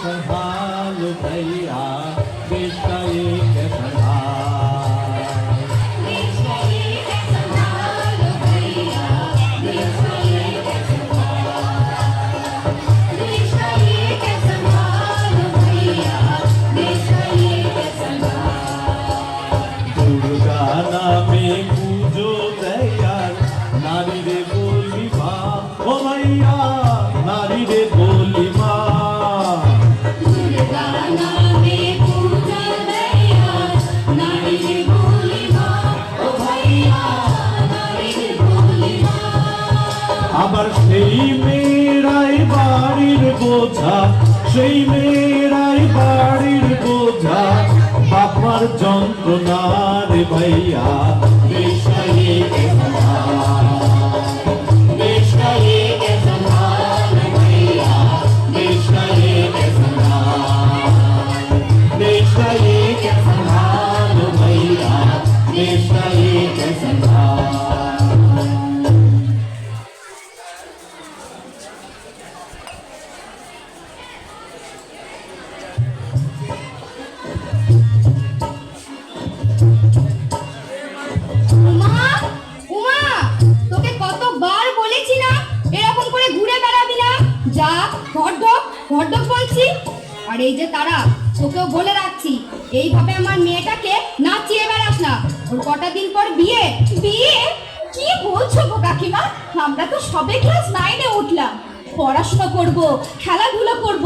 સંભાલ ભૈયા. সেই মেয়েরাই বাড়ির বোঝা বাপার যন্ত্রণা রে ভাইয়া। যা ঘরডক ঘরডক বলছি। আর এই যে তারা, তোকেও বলে রাখছি, এইভাবে আমার মেয়েটাকে নাচিয়ে বেড়াস না। ওর কটা দিন পর বিয়ে। বিয়ে? কি বলছো গো কাকিমা? আমরা তো সবে ক্লাস নাইনে উঠলাম। পড়াশোনা করব, খেলাধুলো করব।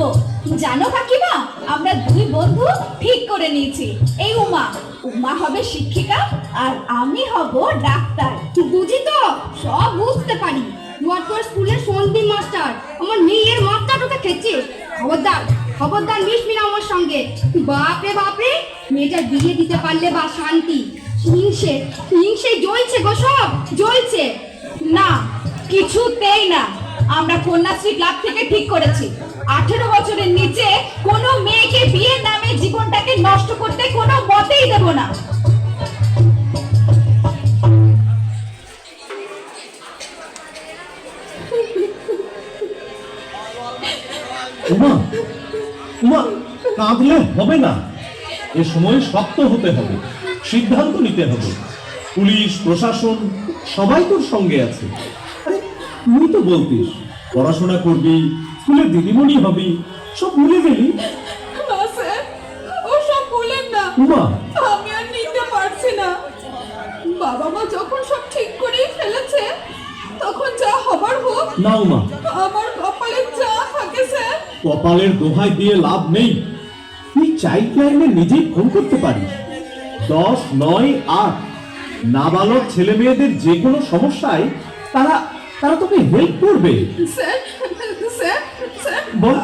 জানো কাকিমা, আমরা দুই বন্ধু ঠিক করে নিয়েছি। এই উমা উমা হবে শিক্ষিকা আর আমি হব ডাক্তার। বুঝি তো? সব বুঝতে পারি। তোর স্কুলের সন্দীপ মাস্টার আমার মেয়ের মাস্টারটা খেচ্ছে খবরদার খবরদার মিশবি না আমার সঙ্গে। বাপরে বাপরে মেয়েটা বিয়ে দিতে পারলে বা শান্তি। হিংসে হিংসে জ্বলছে গো সব, জ্বলছে। না, কিছুতেই না। আমরা কন্যাশ্রী ক্লাব থেকে ঠিক করেছি। আঠেরো বছরের নিচে কোনো মেয়েকে বিয়ের নামে জীবনটাকে নষ্ট করতে কোনো মতেই দেব না। কাঁদলে হবে না। এ সময় শক্ত হতে হবে সিদ্ধান্ত নিতে হবে। পুলিশ প্রশাসন সবাই তোর সঙ্গে আছে। আরে তুই তো বলতিস পড়াশোনা করবি স্কুলে দিদিমণি হবি সব ভুলে গেলি? উমা। আমি আর নিতে পারছি না। বাবা মা যখন সব ঠিক করেই ফেলেছে তখন যা হবার হোক না উমা। আমার কপালে যা থাকে কপালের দোহাই দিয়ে লাভ নেই। তুই চাইল্ড লাইনে নিজেই ফোন করতে পারিস। দশ নয় আট। নাবালক ছেলে মেয়েদের যে কোনো সমস্যায় তারা তারা তোকে হেল্প করবে। স্যার স্যার স্যার বল।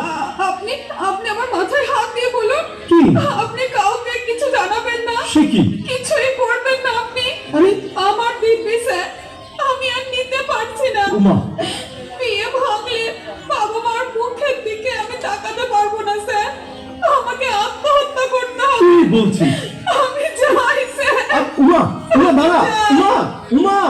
আপনি আপনি আমার মাথায় হাত দিয়ে বলুন। কি? আপনি কাউকে কিছু জানাবেন না। সে কি? কিছুই করবেন না আপনি। আরে! আমার দিব্যি স্যার আমি আর নিতে পারছি না। উমা! বলছিস আমি চাই স্যার উমা উমা দাঁড়া উমা উমা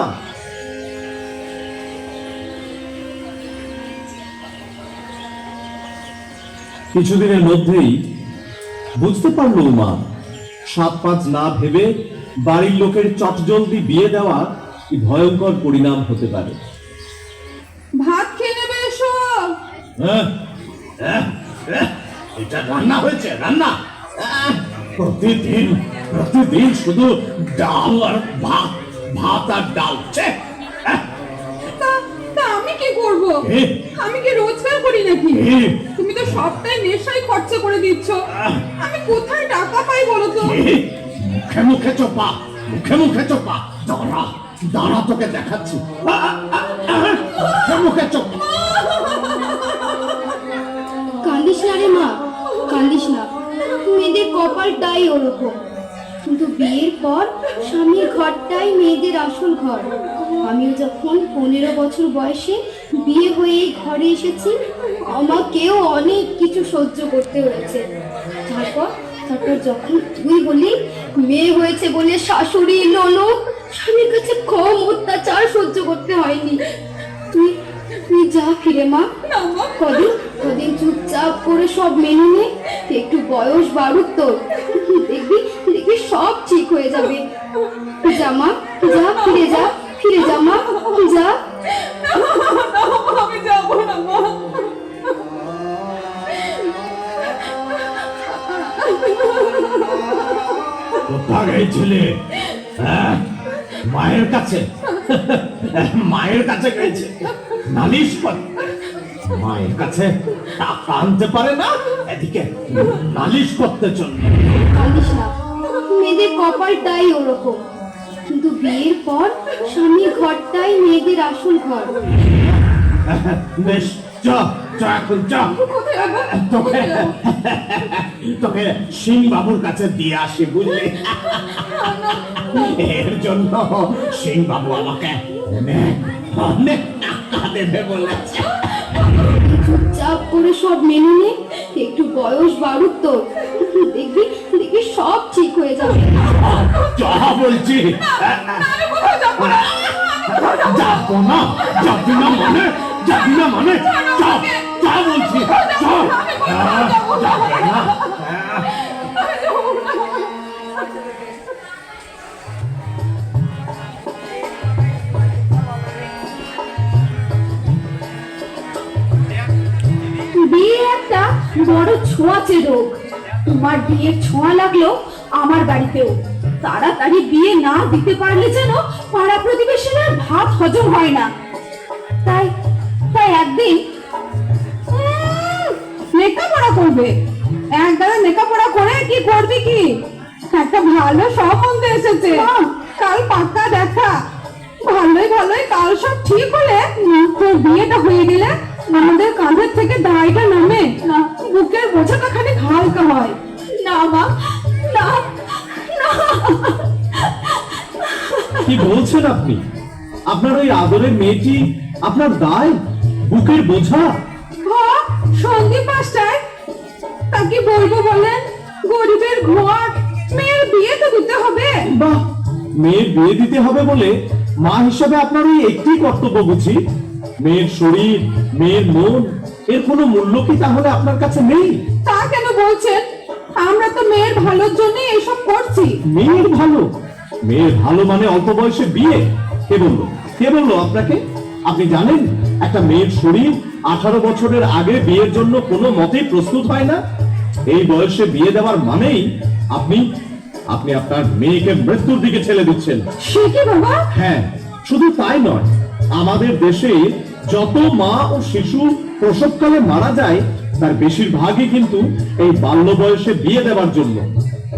কিছুদিনের মধ্যেই বুঝতে পারল উমা সাত পাঁচ না ভেবে বাড়ির লোকের চটজলদি বিয়ে দেওয়া কি ভয়ঙ্কর পরিণাম হতে পারে ভাত খেয়ে নেবে এসো হ্যাঁ? হ্যাঁ? হ্যাঁ? এটা রান্না হয়েছে রান্না প্রতিদিন প্রতিদিন শুধু ডাল আর ভাত ভাত আর ডাল তা তা আমি কি করব? আমি কি রোজগার করি নাকি? তুমি তো সবটাই নেশায় খরচা করে দিচ্ছ। আমি কোথায় টাকা পাই বলো তো? মুখে মুখে চোপা মুখে মুখে চোপা। দাঁড়া দাঁড়া তোকে দেখাচ্ছি। মুখে মুখে চোপা। কান্দিস না রে মা কান্দিস না। মেয়েদের কপালটাই ওরকম কিন্তু বিয়ের পর স্বামীর ঘরটাই মেয়েদের আসল ঘর। আমিও যখন পনেরো বছর বয়সে বিয়ে হয়ে ঘরে এসেছি, আমাকেও অনেক কিছু সহ্য করতে হয়েছে। তারপর তারপর যখন তুই বলি মেয়ে হয়েছে বলে শাশুড়ি ননদ, স্বামীর কাছে কম অত্যাচার সহ্য করতে হয়নি। তুই তুই যা ফিরে মা। কদিন কদিন চুপচাপ করে সব মেনে নে একটু বয়স বাড়ুক তোর দেখবি দেখবি সব ঠিক হয়ে যাবে। যা মা যা ফিরে যা ফিরে যা মা যা। আমি যাব না মা। কোথায় ছেলে? হ্যাঁ? মায়ের কাছে? মায়ের কাছে গেছে। নালিশ করে। মায়ের কাছে টাকা আনতে পারে না এদিকে নালিশ করতে চলবে কাঁদিস না মেয়েদের কপালটাই ওরকম। কিন্তু বিয়ের পর স্বামীর ঘরটাই মেয়েদের আসল ঘর। বেশ চ এখন চ। তোকে তোকে সিং বাবুর কাছে দিয়ে আসি বুঝলি? এর জন্য সিং বাবু আমাকে অনেক অনেক টাকা চুপচাপ করে সব মেনে নে। একটু বয়স বাড়ুক তোর দেখবি দেখবি সব ঠিক হয়ে যাবে। যা বলছি। যাব না যাব না যাবি মানে যাবি না মানে যা যা বলছি যা আহ, যাবে বড় ছোঁয়াচে রোগ। তোমার বিয়ের ছোঁয়া লাগল আমার বাড়িতেও। তাড়াতাড়ি বিয়ে না দিতে পারলে যেন পাড়া প্রতিবেশীদের ভাত হজম হয় না। তাই তাই একদিন লেখাপড়া করবে। একবারে লেখাপড়া করে কি করবি কি? একটা ভালো সম্বন্ধ এসেছে। কাল পাক্কা দেখা। ভালোই ভালোই, কাল সব ঠিক হলে তোর বিয়েটা হয়ে গেলে আমাদের কাঁধের থেকে দায়টা নামে। না বুকের বোঝাটা খানিক হালকা হয়। না মা না না। কি বলছেন আপনি? আপনার ওই আদরের মেয়েটি আপনার দায় বুকের বোঝা? মাস্টার তাকে বলব বলেন? গরিবের ঘর মেয়ের বিয়ে তো দিতে হবে। বাহ মেয়ের বিয়ে দিতে হবে বলে মা হিসাবে আপনার ওই একটি কর্তব্য বুঝি। মেয়ের শরীর মেয়ের মন এর কোনো মূল্য কি তাহলে আপনার কাছে নেই? তা কেন বলছেন? আমরা তো মেয়ের ভালোর জন্য এসব করছি। মেয়ের ভালো? মেয়ের ভালো মানে অল্প বয়সে বিয়ে। কে বলল? কে বলল আপনাকে? আপনি জানেন একটা মেয়ের শরীর আঠারো বছরের আগে বিয়ের জন্য কোনো মতেই প্রস্তুত হয় না। এই বয়সে বিয়ে দেওয়ার মানেই আপনি আপনি আপনার মেয়েকে মৃত্যুর দিকে ছেলে দিচ্ছেন। সে কি বাবা? হ্যাঁ শুধু তাই নয় আমাদের দেশে যত মা ও শিশু প্রসবকালে মারা যায়, তার বেশিরভাগই কিন্তু এই বাল্য বয়সে বিয়ে দেওয়ার জন্য।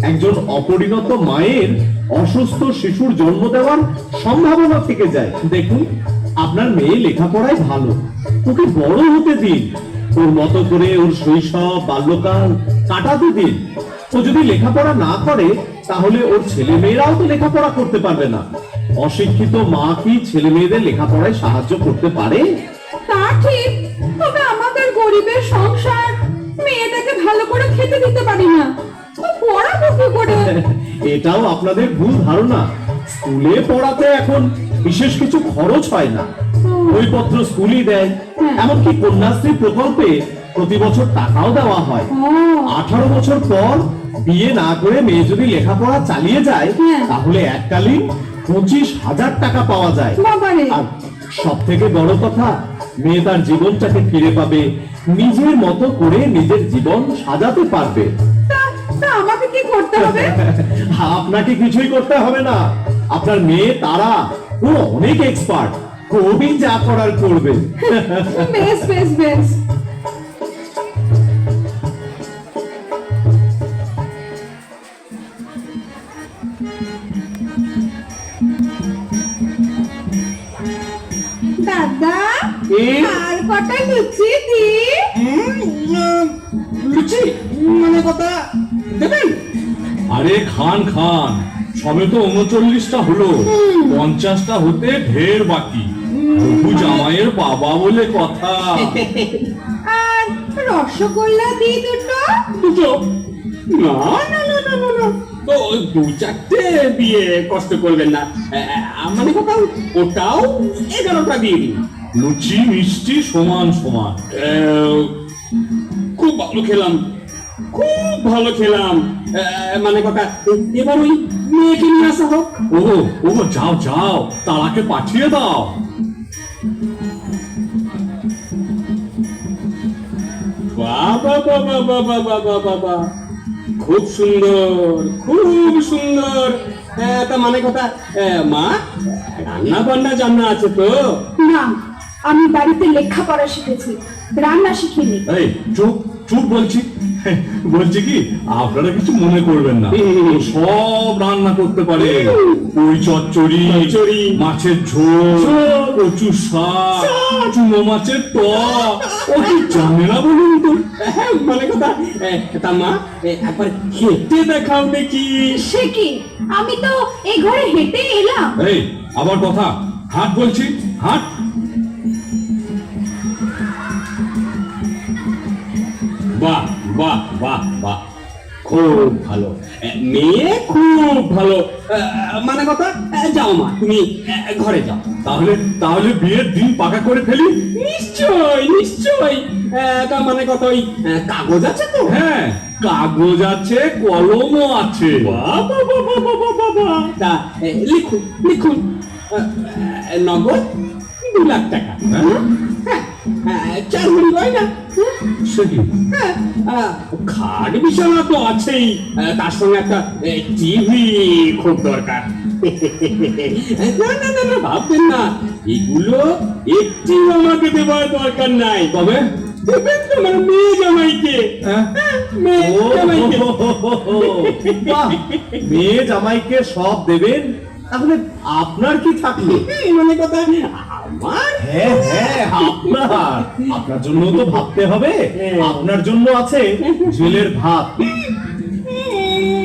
একজন অপরিণত মায়ের অসুস্থ শিশুর জন্ম দেওয়ার সম্ভাবনা থেকে যায়। দেখুন, আপনার মেয়ে লেখাপড়ায় ভালো। ওকে বড় হতে দিন। ওর মতো করে ওর শৈশব, বাল্যকাল কাটাতে দিন। ও যদি লেখাপড়া না করে, তাহলে ওর ছেলে মেয়েরাও তো লেখাপড়া করতে পারবে না। অশিক্ষিত মা কি ছেলে মেয়েদের লেখাপড়ায় সাহায্য করতে পারে? তা ঠিক তবে আমাদের গরিবের সংসার মেয়েটাকে ভালো করে খেতে দিতে পারি না। পড়াবো কি করে? এটাও আপনাদের ভুল ধারণা। স্কুলে পড়াতে এখন বিশেষ কিছু খরচ হয় না। বইপত্র স্কুলই দেয়। এমনকি কন্যাশ্রী প্রকল্পে প্রতি বছর টাকাও দেওয়া হয়। আঠারো বছর পর বিয়ে না করে মেয়ে যদি লেখাপড়া চালিয়ে যায় হ্যাঁ। তাহলে এককালীন পঁচিশ হাজার টাকা পাওয়া যায়। আর সব থেকে বড় কথা মেয়ে তার জীবনটাকে ফিরে পাবে নিজের মতো করে নিজের জীবন সাজাতে পারবে। আমাকে কি করতে হবে? আপনাকে কিছুই করতে হবে না। আপনার মেয়ে তারা ও অনেক এক্সপার্ট কবি যা করার করবে। বেশ বেশ বেশ। লুচি দি? লুচি মানে কথা দেবেন? আরে খান খান সবে তো উনচল্লিশটা হলো। পঞ্চাশটা হতে ঢের বাকি। প্রভু জামাইয়ের বাবা বলে কথা। আর রসগোল্লা দি দুটো? দুটো? না না না না না না। তো দু চারটে দিয়ে কষ্ট করবেন না। মানে কথা ওটাও এগারোটা দিয়ে দিন। লুচি মিষ্টি সমান সমান। খুব ভালো খেলাম। খুব ভালো খেলাম। মানে কথা এবার ওই মেয়েকে নিয়ে আসা হোক। ও ও যাও যাও তারাকে পাঠিয়ে দাও। বাবা বাবা বাবা বাবা বাবা খুব সুন্দর খুব সুন্দর। তা মানে কথা মা রান্না বান্না জানা আছে তো? না। আমি বাড়িতে লেখা লেখাপড়া শিখেছি রান্না শিখিনি। এই চুপ চুপ বলছি। বলছি কি আপনারা কিছু মনে করবেন না। সব রান্না করতে পারে। ওই চচ্চড়ি চচ্চড়ি, মাছের ঝোল কচু শাক চুনো মাছের টক। ও কি জানে না বলুন তো? মানে কথা। তা মা এ, একবার খেতে দেখাও দেখি। সে কি? আমি তো এই ঘরে হেঁটে এলাম। এই আবার কথা। হাট বলছি হাট। বাহ বাহ বাহ বাহ। খুব ভালো। মেয়ে খুব ভালো। মানে কথা যাও মা তুমি ঘরে যাও। তাহলে তাহলে বিয়ের দিন পাকা করে ফেলি? নিশ্চয় নিশ্চয়। তা মানে কথা ওই কাগজ আছে তো? হ্যাঁ। কাগজ আছে কলমও আছে। তা লিখুন লিখুন। নগদ দু লাখ টাকা। হ্যাঁ? হ্যাঁ গয়না সে কি? হ্যাঁ, খাট বিছানা তো আছেই। তার সঙ্গে একটা টিভি খুব দরকার। না না না না ভাববেন না। এগুলো একটি আমাকে দেওয়ার দরকার নাই। তবে দেবেন তোমার মেয়ে জামাইকে। হ্যাঁ? হ্যাঁ, মেয়ে জামাইকে। মেয়ে জামাইকে সব দেবেন? তাহলে আপনার কি থাকল মানে কথা আমার হ্যাঁ হ্যাঁ আপনার। আপনার জন্য তো ভাবতে হবে। আপনার জন্য আছে জেলের ভাত।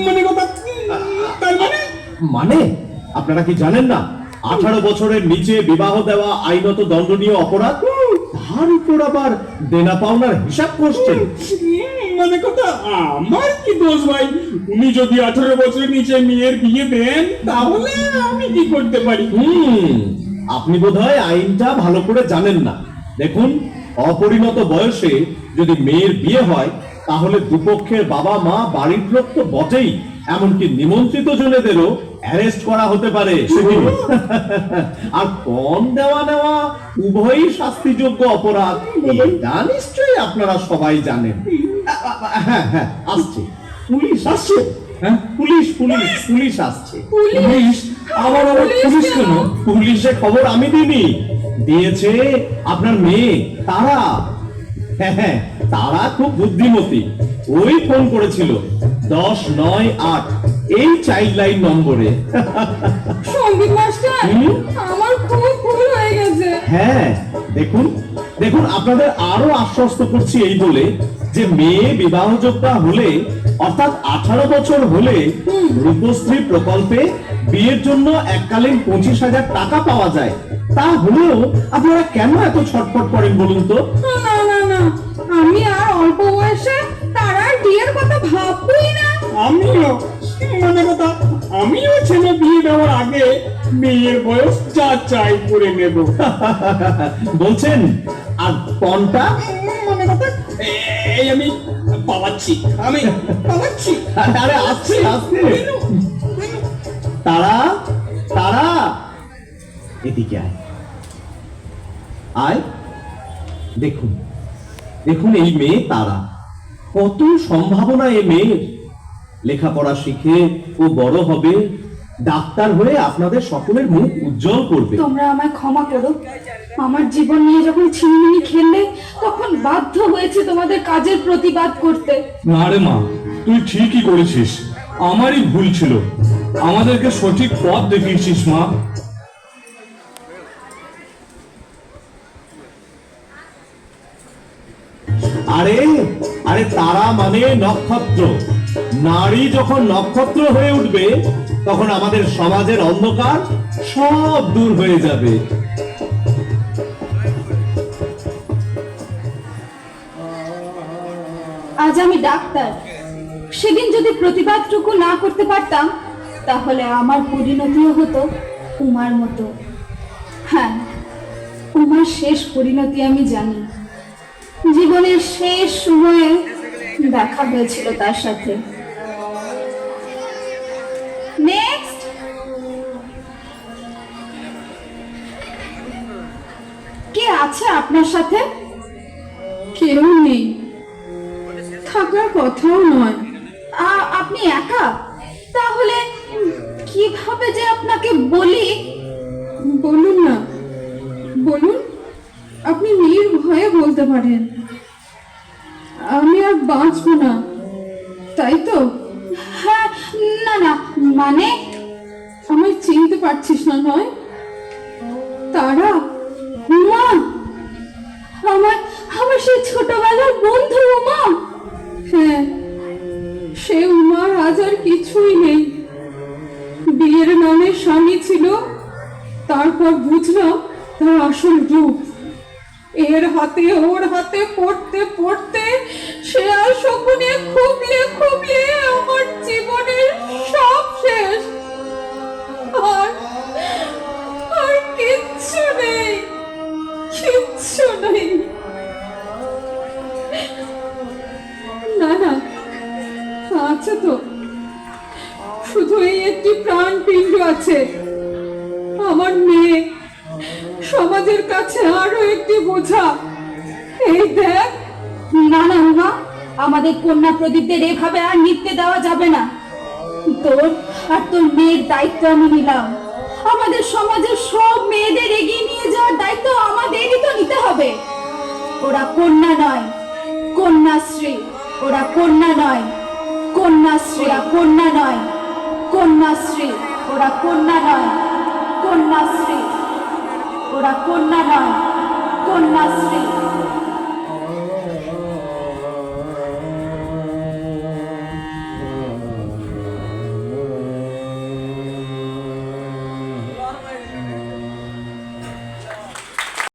মানে মানে? মানে? আপনারা কি জানেন না? আঠারো বছরের নিচে বিবাহ দেওয়া আইনত দণ্ডনীয় অপরাধ তার উপর আবার দেনা পাওনার হিসাব করছেন। মানে কথা আমার কি দোষ ভাই? উনি যদি আঠারো বছরের নিচে মেয়ের বিয়ে দেন তাহলে আমি কি করতে পারি? হুম। আপনি বোধহয় আইনটা ভালো করে জানেন না। দেখুন অপরিণত বয়সে যদি মেয়ের বিয়ে হয় তাহলে দুপক্ষের বাবা মা বাড়ির লোক তো বটেই এমনকি নিমন্ত্রিত জনেদেরও অ্যারেস্ট করা হতে পারে। আর কম দেওয়া নেওয়া উভয়ই শাস্তিযোগ্য অপরাধ এটা নিশ্চয়ই আপনারা সবাই জানেন। আ- হ্যাঁ হ্যাঁ আসছে। পুলিশ আসছে। হ্যাঁ? পুলিশ পুলিশ পুলিশ আসছে। পুলিশ? আবার আবার পুলিশ কেন? পুলিশে খবর আমি দিইনি। দিয়েছে আপনার মেয়ে তারা। হ্যাঁ হ্যাঁ তারা খুব বুদ্ধিমতী। ওই ফোন করেছিল দশ নয় আট। এই চাইল্ড লাইন নম্বরে। সংগীত মাস্টার আমার খুব ভুল হয়ে গেছে। হ্যাঁ দেখুন দেখুন আপনাদের আরও আশ্বস্ত করছি এই বলে যে মেয়ে বিবাহযোগ্য হলে অর্থাৎ আঠারো বছর হলে রূপশ্রী প্রকল্পে বিয়ের জন্য এককালীন পঁচিশ হাজার টাকা পাওয়া যায়। তা হলেও আপনারা কেন এত ছটফট করেন বলুন তো? না না না আমি আর অল্প বয়সে তার আর বিয়ের কথা ভাববই না। আমিও মানে কথা আমিও ছেলে বিয়ে দেওয়ার আগে মেয়ের বয়স যা চাই করে নেব। বলছেন আর পণটা মানে কথা এই আমি পালাচ্ছি আমি পালাচ্ছি আরে আসছে আসছে। তারা তারা। এদিকে আয়। আয়। দেখুন দেখুন এই মেয়ে তারা। কত সম্ভাবনা এই মেয়ের। লেখাপড়া শিখে ও বড় হবে। ডাক্তার হয়ে আপনাদের সকলের মুখ উজ্জ্বল করবে। তোমরা আমায় ক্ষমা করো। আমার জীবন নিয়ে যখন ছিনিমিনি খেললে তখন বাধ্য হয়েছে তোমাদের কাজের প্রতিবাদ করতে। না রে মা তুই ঠিকই করেছিস। আমারই ভুল ছিল। আমাদেরকে সঠিক পথ দেখিয়েছিস মা। আরে আরে তারা মানে নক্ষত্র। নারী যখন নক্ষত্র হয়ে উঠবে তখন আমাদের সমাজের অন্ধকার সব দূর হয়ে যাবে। আমি ডাক্তার। সেদিন যদি প্রতিবাদটুকু না করতে পারতাম, তাহলে আমার পরিণতিও হতো উমার মতো। হ্যাঁ উমার শেষ পরিণতি আমি জানি। জীবনের শেষ সময়ে দেখা হয়েছিল তার সাথে। নেক্সট কে আছে আপনার সাথে? কেউ নেই। থাকার কথাও নয়। আপনি একা? তাহলে কীভাবে যে আপনাকে বলি? বলুন না। বলুন, আপনি নির্ভয়ে বলতে পারেন। আমি আর বাঁচবো না। তাই তো? হ্যাঁ না না মানে? আমায় চিনতে পারছিস না, নয়? তারা? উমা আমার আমার সেই ছোটবেলার বন্ধু উমা হ্যাঁ সে উমার আজ কিছুই নেই। বিয়ের নামে স্বামী ছিল, তারপর বুঝলাম তার আসল রূপ। এর হাতে, ওর হাতে পড়তে পড়তে সে আর শকুনে খুবলে খুবলে আমার জীবনের সব শেষ। আছে। আমার মেয়ে, সমাজের কাছে আরও একটি বোঝা। এই দেখ। না না উমা আমাদের কন্যা প্রদীপদের এভাবে আর নিতে দেওয়া যাবে না। তোর আর তোর মেয়ের দায়িত্ব আমি নিলাম। আমাদের সমাজের সব মেয়েদের এগিয়ে নিয়ে যাওয়ার দায়িত্ব আমাদেরই তো নিতে হবে। ওরা কন্যা নয়, কন্যাশ্রী। ওরা কন্যা নয়, কন্যাশ্রী কন্যা নয়, কন্যাশ্রী। ওরা কন্যা নয় কন্যাশ্রী। ওরা কন্যা নয় কন্যাশ্রী।